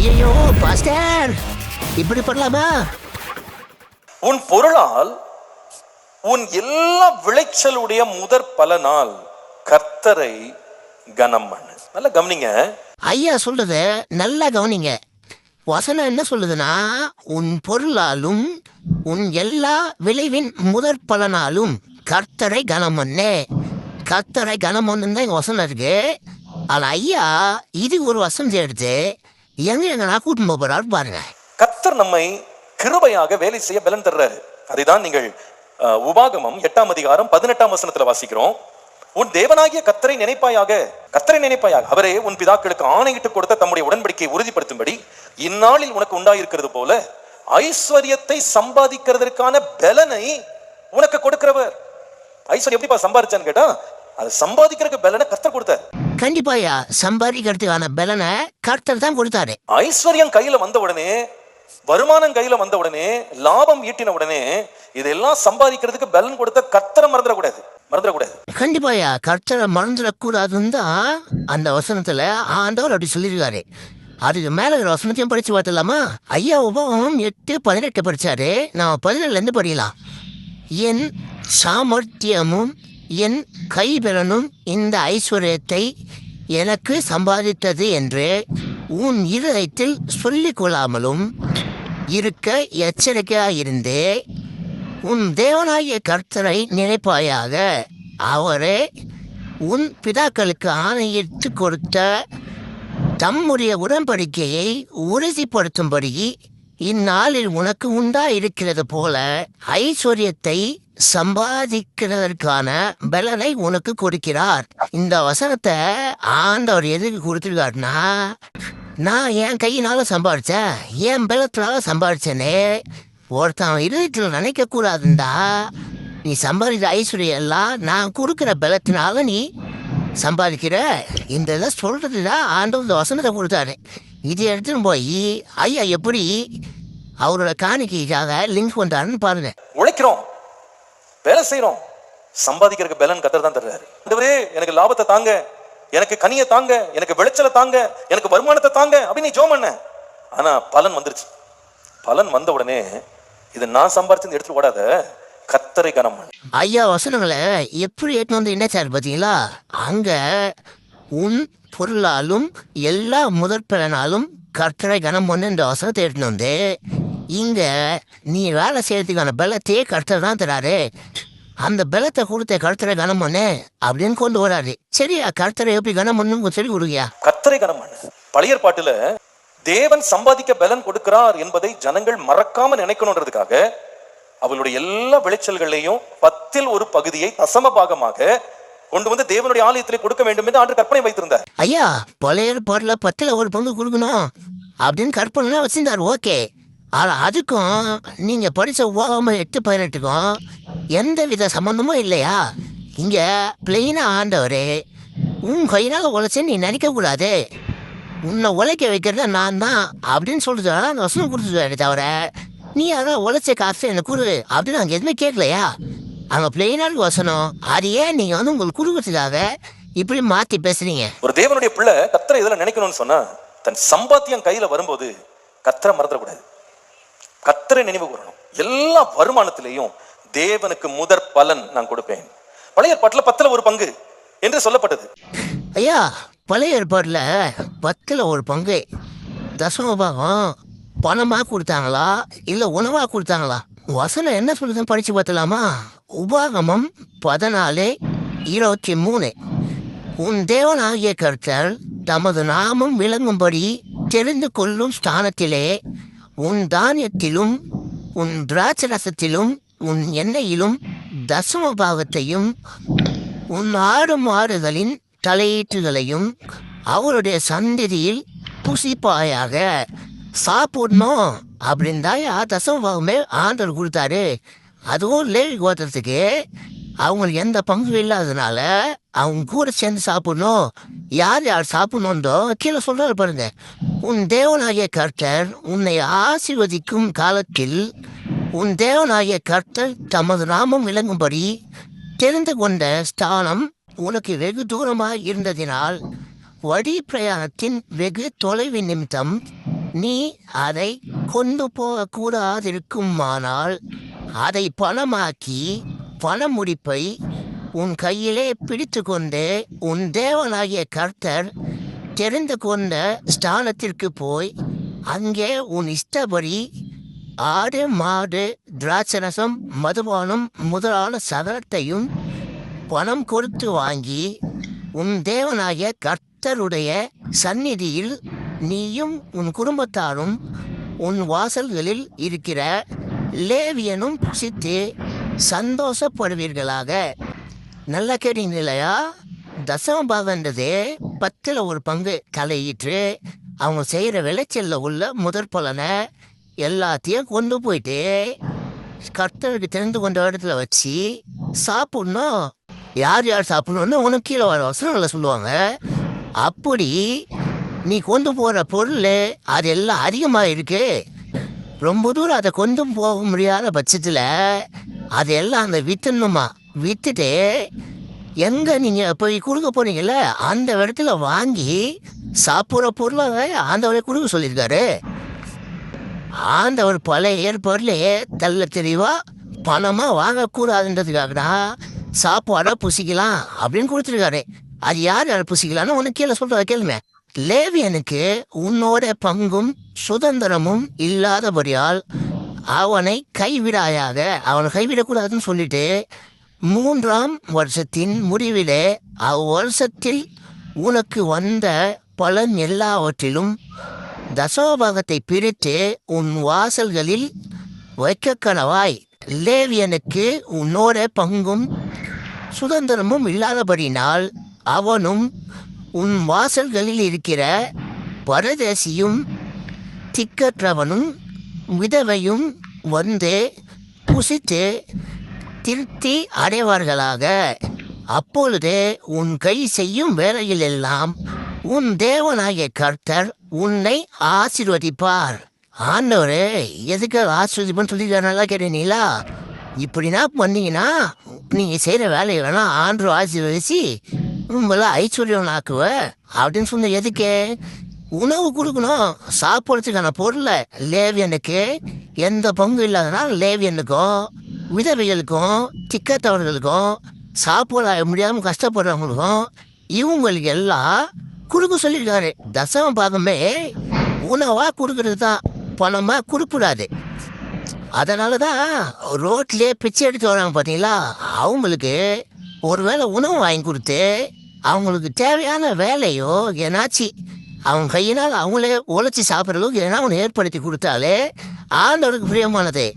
ஐயோ பாஸ்டர். இப்படி பண்ணலாமா? உன் பொருளால் உன் எல்லா விளைச்சலுடைய முதற் பலனால் கர்த்தரை கனம் பண்ணு. நல்லா கவனிங்க. ஐயா சொல்றத நல்லா கவனிங்க. வசனம் என்ன சொல்லுதுன்னா உன் பொருளாலும் உன் எல்லா விளைவின் முதற் பலனாலும் கர்த்தரை கனம் பண்ணு. கர்த்தரை கனம் பண்ணுன்னு தான் வசனம் இருக்கு. ஆனா ஐயா இது ஒரு வசனம் எடுத்து எங்க எங்க போறாரு பாருங்க. கத்தர் நம்மை கிருபையாக வேலை செய்ய பலன் தர்றாரு அதைதான் நீங்கள் உபாகமம் எட்டாம் அதிகாரம் பதினெட்டாம் வசனத்துல வாசிக்கிறோம். உன் தேவனாகிய கத்தரை நினைப்பாயாக கத்தரை நினைப்பாயாக அவரே உன் பிதாக்களுக்கு ஆணையிட்டு கொடுத்த தம்முடைய உடன்படிக்கையை உறுதிப்படுத்தும்படி இந்நாளில் உனக்கு உண்டாயிருக்கிறது போல ஐஸ்வர்யத்தை சம்பாதிக்கிறதற்கான பலனை உனக்கு கொடுக்கிறவர். ஐஸ்வர்யம் எப்படிப்பா சம்பாதிச்சான்னு கேட்டா அது சம்பாதிக்கிறதுக்கு பலனை கத்தர் கொடுத்தார். கண்டிப்பாயா சம்பாதிக்கிறதுக்கான பலனை கர்த்தர் தான் கொடுத்தாரு. ஐஸ்வர்யம் கையில வந்த உடனே வருமானம் கையில வந்த உடனே லாபம் ஈட்டின உடனே இதெல்லாம் சம்பாதிக்கிறதுக்கு பலன் கொடுத்த கர்த்தரை மறந்துடக்கூடாது. மறந்துடக்கூடாது. கண்டிப்பாயா கர்த்தரை மறந்துடக்கூடாதுன்னு தான் அந்த வசனத்துல ஆண்டவர் அப்படி சொல்லியிருக்காரு. அதுக்கு மேல வசனத்தையும் படிச்சு பார்த்தலாமா ஐயா உபவம் எட்டு பதினெட்டு படிச்சாரு. நான் பதினேழுல இருந்து படிக்கலாம். என் சாமர்த்தியமும் என் கைபிலனும் இந்த ஐஸ்வர்யத்தை எனக்கு சம்பாதித்தது என்று உன் இருதயத்தில் சொல்லிக் கொள்ளாமலும் இருக்க எச்சரிக்கையாயிருந்து உன் தேவனாகிய கர்த்தரை நினைப்பாயாக. அவரே உன் பிதாக்களுக்கு ஆணையிட்டு கொடுத்த தம்முடைய உடன்படிக்கையை உறுதிப்படுத்தும்படி இந்நாளில் உனக்கு உண்டாயிருக்கிறது போல ஐஸ்வர்யத்தை சம்பாதிக்கிறதற்கான பலனை உனக்கு கொடுக்கிறார். இந்த வசனத்தை ஆண்டவர் எதுக்கு கொடுத்துருக்காருன்னா நான் என் கையினால சம்பாதிச்சேன் என் பலத்தினால சம்பாதிச்சேனே ஒருத்தன் இருதயத்தில் நினைக்க கூடாதுண்டா நீ சம்பாதித்த ஐஸ்வர்யம் எல்லாம் நான் கொடுக்குற பலத்தினால நீ சம்பாதிக்கிற. இந்த இதை சொல்றது தான் ஆண்டவர் இந்த வசனத்தை கொடுத்தாரு. இது எடுத்துன்னு போய் ஐயா எப்படி அவரோட காணிக்கைக்காக லிங்க் பண்றாருன்னு பாருங்க. உழைக்கிறோம். வேலை செய்றோம். சம்பாதிக்கிறதுக்கு பலன் கர்த்தர் தான் தர்றாரு. ஆண்டவரே எனக்கு லாபத்தை தாங்க. எனக்கு கனியை தாங்க. எனக்கு விளைச்சலை தாங்க. எனக்கு வருமானத்தை தாங்க. அப்படின்னு நீ ஜோம் பண்ண. ஆனா பலன் வந்துருச்சு. பலன் வந்த உடனே இது நான் சம்பாரிச்சு எடுத்துட்டு ஓடாத. கர்த்தரை கனம் ஐயா வசனங்களை எப்படி ஏற்று வந்து என்ன சார் பார்த்தீங்களா அங்க உன் பொருளாலும் எல்லா முதற்பலனாலும் கர்த்தரை கனம் பண்ணு இந்த தேடினு வந்து இங்க நீ வேலை செய்யறதுக்கான பலத்தையே கர்த்தர் தான் தராரு. அந்த பலத்தை கொடுத்த கர்த்தரை கனம் பண்ணு அப்படின்னு கொண்டு வராரு. சரியா கர்த்தரை எப்படி கனம் பண்ணு சொல்லி கொடுங்கயா கர்த்தரை கனம் பண்ணு. பழைய பாட்டுல தேவன் சம்பாதிக்க பலன் கொடுக்கிறார் என்பதை ஜனங்கள் மறக்காம நினைக்கணுன்றதுக்காக அவளுடைய எல்லா விளைச்சல்களையும் பத்தில் ஒரு பகுதியை தசம பாகமாக கொண்டு வந்து தேவனுடைய ஆலயத்திலே கொடுக்க வேண்டும் என்று ஆண்டு கற்பனை வைத்திருந்தார். ஐயா பழைய பாடல பத்துல ஒரு பங்கு கொடுக்கணும். அப்படின்னு கற்பனை வச்சிருந்தார். ஓகே. ஆனா அதுக்கும் நீங்க படிச்ச ஓகாம எட்டு பதினெட்டுக்கும் எந்த வித சம்பந்தமும் இல்லையா? இங்க பிளெயினா ஆண்டவரே உன் கையினால உழைச்சு நீ நினைக்க கூடாது. உன்னை உழைக்க வைக்கிறது நான் தான் அப்படின்னு சொல்லிட்டு அந்த வசனம் கொடுத்துட்டாரு தவிர நீ அதான் உழைச்ச காசு எனக்கு கொடு அப்படின்னு அங்கே எதுவுமே கேட்கலையா? அங்கே பிளெயினாக வசனம். அது ஏன் நீங்கள் வந்து உங்களுக்கு கொடுக்கறதுக்காக இப்படி மாற்றி பேசுறீங்க? ஒரு தேவனுடைய பிள்ளை கத்தரை இதெல்லாம் நினைக்கணும்னு சொன்னா தன் சம்பாத்தியம் கையில வரும்போது கத்தரை மறந்துடக்கூடாது. கத்தரை நினைவு கூறணும். எல்லா வருமானத்திலையும் தேவனுக்கு முதற் பலன் நான் கொடுப்பேன். பழைய ஏற்பாட்டுல பத்துல ஒரு பங்கு என்று சொல்லப்பட்டது. ஐயா பழைய ஏற்பாட்டில் பத்தில் ஒரு பங்கு. தசம பாகம் பணமாக கொடுத்தாங்களா இல்லை உணவாக கொடுத்தாங்களா? வசனம் என்ன சொல்லுதுன்னு படித்து பார்த்தலாமா உபாகமம் பதினாலு இருபத்தி மூணு உன் தேவனாகிய கர்த்தர் தமது நாமம் விளங்கும்படி தெரிந்து கொள்ளும் ஸ்தானத்திலே உன் தானியத்திலும் உன் திராட்சரசத்திலும் உன் எண்ணெயிலும் தசம பாகத்தையும் உன் ஆடு மாடுகளின் தலையீட்டுகளையும் அவருடைய சந்ததியில் புசிப்பாயாக. சாப்பிடணும் அப்படின்னு தான் தசமபாகமே ஆண்டர் கொடுத்தாரு. அதுவும் லேவி கோத்திரத்துக்கு. அவங்களுக்கு எந்த பங்கும் இல்லாததுனால அவங்க கூட சேர்ந்து சாப்பிடணும். யார் யார் சாப்பிடணுன்றோ கீழே சொல்கிறார் பாருங்க. உன் தேவனாகிய கர்த்தர் உன்னை ஆசிர்வதிக்கும் காலத்தில் உன் தேவனாகிய கர்த்தர் தமது நாமம் விளங்கும்படி தெரிந்து கொண்ட ஸ்தானம் உனக்கு வெகு தூரமாக இருந்ததினால் வழி பிரயாணத்தின் வெகு தொலைவி நிமித்தம் நீ அதை கொண்டு போகக்கூடாதிருக்குமானால் அதை பணமாக்கி பண முடிப்பை உன் கையிலே பிடித்து கொண்டு உன் தேவனாகிய கர்த்தர் தெரிந்து கொண்ட ஸ்தானத்திற்கு போய் அங்கே உன் இஷ்டபடி ஆடு மாடு திராட்சரசம் மதுபானம் முதலான சகலத்தையும் பணம் கொடுத்து வாங்கி உன் தேவனாகிய கர்த்தருடைய சந்நிதியில் நீயும் உன் குடும்பத்தாரும் உன் வாசல்களில் இருக்கிற லேவியனும் புசித்து சந்தோஷப்படுவீர்களாக. நல்லா கேட்டீங்க இல்லையா? தசமபாகன்றது பத்தில் ஒரு பங்கு தலையிட்டு அவங்க செய்கிற விளைச்சலில் உள்ள முதற் பலனை எல்லாத்தையும் கொண்டு போயிட்டு கர்த்தருக்கு தெரிந்து கொண்ட இடத்துல வச்சு சாப்பிட்ணும் யார் யார் சாப்பிடணும்னு உனக்கு கீழே வர வசனங்களை சொல்லுவாங்க. அப்படி நீ கொண்டு போகிற பொருள் அது எல்லாம் அதிகமாக இருக்குது ரொம்ப தூரம் அதை கொண்டு போக முடியாத பட்சத்தில் அதையெல்லாம் அந்த விற்றுணுமா விற்றுட்டு எங்கே நீங்கள் போய் கொடுக்க போனீங்கல்ல அந்த இடத்துல வாங்கி சாப்பிட்ற பொருளாக ஆண்டவரை கொடுக்க சொல்லியிருக்காரு. ஆண்டவர் பழைய ஏற்பாடுலையே தள்ள தெளிவாக பணமாக வாங்கக்கூடாதுன்றதுக்காக தான் சாப்பாடை புசிக்கலாம் அப்படின்னு கொடுத்துருக்காரு. அது யார் யார் புசிக்கலான்னு உனக்கு கீழே சொல்கிறத கேளுமே. லேவியனுக்கு உன்னோட பங்கும் சுதந்திரமும் இல்லாதபடியால் அவனை கைவிடாயாக அவனை கைவிடக்கூடாதுன்னு சொல்லிட்டு மூன்றாம் வருஷத்தின் முடிவிலே அவ்வருஷத்தில் உனக்கு வந்த பலன் எல்லாவற்றிலும் தசோபாகத்தை பிரித்து உன் வாசல்களில் வைக்க கனவாய் லேவியனுக்கு உன்னோட பங்கும் சுதந்திரமும் இல்லாதபடினால் அவனும் உன் வாசல்களில் இருக்கிற பரதேசியும் திக்கற்றவனும் விதவையும் வந்து புசித்து திருப்தி அடைவார்களாக. அப்பொழுது உன் கை செய்யும் வேலையிலெல்லாம் உன் தேவனாகிய கர்த்தர் உன்னை ஆசீர்வதிப்பார். ஆண்டவரே எதுக்கு ஆசீர்வதிப்புன்னு சொல்லி நல்லா கேட்டீங்களா இப்படின்னா பண்ணீங்கன்னா நீங்கள் செய்கிற வேலையை வேணால் ஆண்டு ஆசீர்வதிச்சு உங்களை ஐஸ்வர்யம் ஆக்குவ அப்படின்னு சொன்ன எதுக்கு? உணவு கொடுக்கணும். சாப்பிட்றதுக்கான பொருளை லேவியனுக்கு. எந்த பங்கு இல்லாதனால் லேவியனுக்கும் விதவைகளுக்கும் திக்கத்தவர்களுக்கும் சாப்பிட முடியாமல் கஷ்டப்படுறவங்களுக்கும் இவங்களுக்கு எல்லாம் கொடுக்க சொல்லியிருக்காரு. தசம பாகமே உணவாக கொடுக்கறது தான் பணமாக கொடுக்கூடாது அதனால தான் ரோட்லேயே பிச்சை எடுத்து வராங்க பார்த்தீங்களா அவங்களுக்கு ஒருவேளை உணவு வாங்கி கொடுத்து அவங்களுக்கு தேவையான வேலையோ என்னாச்சு? அவங்க கையினால் அவங்களே உழைச்சி சாப்பிட்றதுக்கு ஏன்னா ஒன்று ஏற்படுத்தி கொடுத்தாலே ஆண்டவருக்கு பிரியமானது.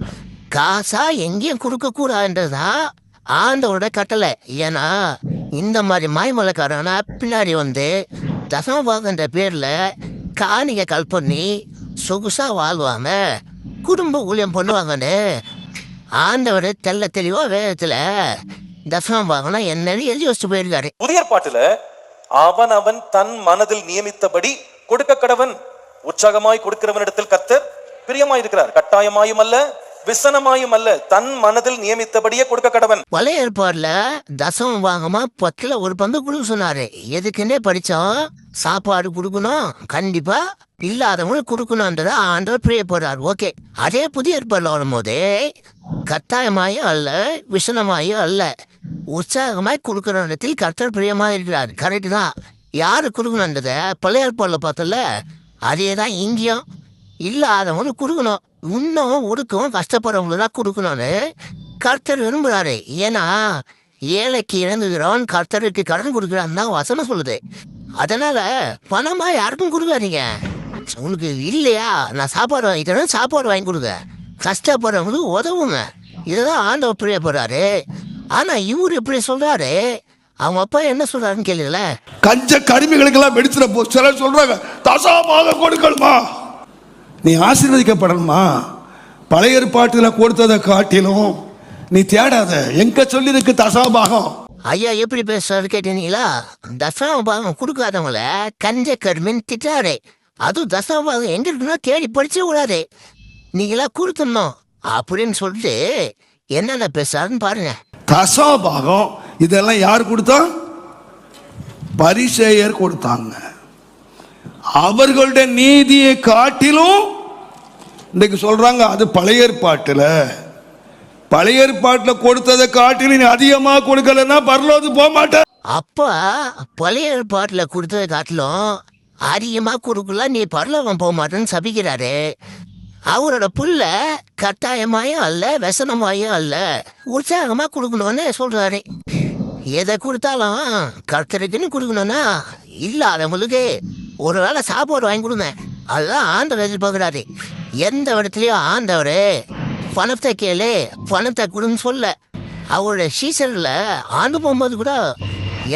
காசா எங்கேயும் கொடுக்கக்கூடாதுன்றது தான் ஆண்டவரோட கட்டளை. ஏன்னா இந்த மாதிரி மாய்மலைக்காரனா பின்னாடி வந்து தசமபாகன்ற பேரில் காணிகை கல் பண்ணி சொகுசாக வாழ்வாங்க குடும்ப ஊழியம் பண்ணுவாங்கன்னு ஆண்டவர் தெல்ல தெளிவாக வேதத்தில் தசமபாகனா என்னன்னு எழுதி வச்சுட்டு போயிருக்காரு? புதிய ஏற்பாட்டுல அவன் அவன் தன் மனதில் நியமித்தபடி கொடுக்க கடவன். உற்சாகமாய் கொடுக்கிறவனிடத்தில் கர்த்தர் பிரியமாய் இருக்கிறார் கட்டாயமாயும் அல்ல விசனமாயும் அல்ல தன் மனதில் நியமித்தபடியே கொடுக்க கடவன். பழைய ஏற்பாடுல தசமம் வாங்கமா பத்துல ஒரு பங்கு கொடுக்க சொன்னாரு. எதுக்குன்னே படிச்சோம் சாப்பாடு கொடுக்கணும். கண்டிப்பா இல்லாதவங்களுக்கு கொடுக்கணுன்றதை ஆண்டவர் பிரியப்படுறார் ஓகே அதே புதிய ஏற்பாடுல வரும்போது கட்டாயமாயும் அல்ல விசனமாயும் அல்ல உற்சாகமாய் கொடுக்கிற இடத்தில் கர்த்தர் பிரியமாக இருக்கிறார். கரெக்டு தான். யாரு கொடுக்கணுன்றத பழைய ஏற்பாடுல பார்த்தல அதே தான் இங்கேயும். இல்லாதவங்களுக்கு கொடுக்கணும். இன்னும் ஒடுக்கவும் கஷ்டப்படுறவங்களுக்கு தான் கொடுக்கணும்னு கர்த்தர் விரும்புகிறாரு ஏன்னா ஏழைக்கு இறந்துகிறவன் கர்த்தருக்கு கடன் கொடுக்குறான்னு தான் வசனம் சொல்லுது. அதனால பணமா யாருக்கும் கொடுக்காதீங்க. உனக்கு இல்லையா? நான் சாப்பாடு வாங்கி சாப்பாடு வாங்கி கொடுங்க. கஷ்டப்படுறவங்களுக்கு உதவுங்க. இதுதான் ஆண்டவர் பிரியப்படுறாரு ஆனா இவர் இப்படி சொல்றாரு. அவங்க அப்பா என்ன சொல்றாருன்னு கேளுங்கள கஞ்ச கருமிகளுக்கெல்லாம் வெடிச்சிட போ சிலர் சொல்றாங்க தசாமாக கொடுக்கணுமா? நீ ஆசீர்வதிக்கப்படணுமா? பழைய ஏற்பாட்டில் கொடுத்ததை காட்டிலும் நீ தேடாத. எங்க சொல்லியிருக்கு தசாபாகம்? ஐயா எப்படி பேசுறாரு கேட்டீங்களா? தசம பாகம் கொடுக்காதவங்கள கஞ்ச கருமின்னு திட்டாரு அதுவும் தசம பாகம் எங்க இருக்குன்னா தேடி படிச்சு கூடாது நீங்களா கொடுத்துடணும் அப்படின்னு சொல்லிட்டு என்னென்ன பேசுறாருன்னு பாருங்க. தசாபாகம் இதெல்லாம் யார் கொடுத்தா? பரிசேயர் கொடுத்தாங்க. அவர்களுடைய நீதியை காட்டிலும் இன்னைக்கு சொல்றாங்க அது பழைய ஏற்பாட்டில். பழைய ஏற்பாட்டில் கொடுத்ததை காட்டிலும் நீ அதிகமாக கொடுக்கலன்னா பரலோது போக மாட்டேன் அப்பா பழைய ஏற்பாட்டில் கொடுத்ததை காட்டிலும் அதிகமாக கொடுக்கல நீ பரலோகம் போக மாட்டேன்னு சபிக்கிறாரு. அவரோட புள்ள கட்டாயமாயும் அல்ல வசனமாயும் அல்ல உற்சாகமாக கொடுக்கணும்னு சொல்கிறாரு எதை கொடுத்தாலும் கர்த்தருக்குன்னு கொடுக்கணும்னா இல்லாதவங்களுக்கு ஒரு வேளை சாப்பாடு வாங்கி கொடுங்க. அதெல்லாம் ஆண்டவர் எதிர்பார்க்குறாரு. எந்த இடத்துலையும் ஆண்டவர் பணத்தை கேளு. பணத்தை கொடுன்னு சொல்ல. அவரோட சீசனில் ஆண்டு போகும்போது கூட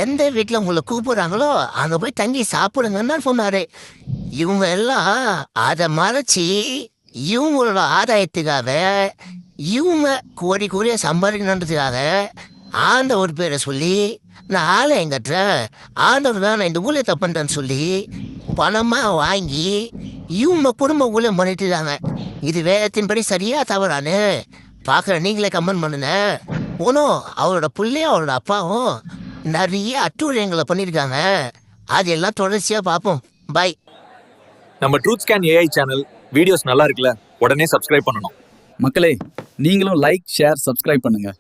எந்த வீட்டில் உங்களை கூப்பிடுறாங்களோ அங்கே போய் தங்கி சாப்பிடுங்கன்னு சொன்னார். இவங்க எல்லாம் அதை மறைச்சி இவங்களோட ஆதாயத்துக்காக இவங்க கோடி கோடியை சம்பாதிக்கணுன்றதுக்காக ஆண்டவர் பேரை சொல்லி நான் ஆலயம் கட்டுறேன் ஆண்டவர் தான் நான் இந்த ஊழியத்தை பண்ணுறேன்னு சொல்லி பணமாக வாங்கி இவங்க குடும்ப ஊழியம் பண்ணிட்டு இருக்காங்க இது வேதத்தின்படி சரியா தவறானு? பார்க்குற நீங்களே கமெண்ட் பண்ணுங்க. ஒன்றும் அவரோட பிள்ளையும் அவரோட அப்பாவும் நிறைய அட்டூழியங்களை பண்ணியிருக்காங்க. அது எல்லாம் தொடர்ச்சியாக பார்ப்போம். பை நம்ம truth scan AI channel videos நல்லா இருக்குல்ல? உடனே சப்ஸ்கிரைப் பண்ணணும். மக்களே நீங்களும் லைக் ஷேர் சப்ஸ்கிரைப் பண்ணுங்க.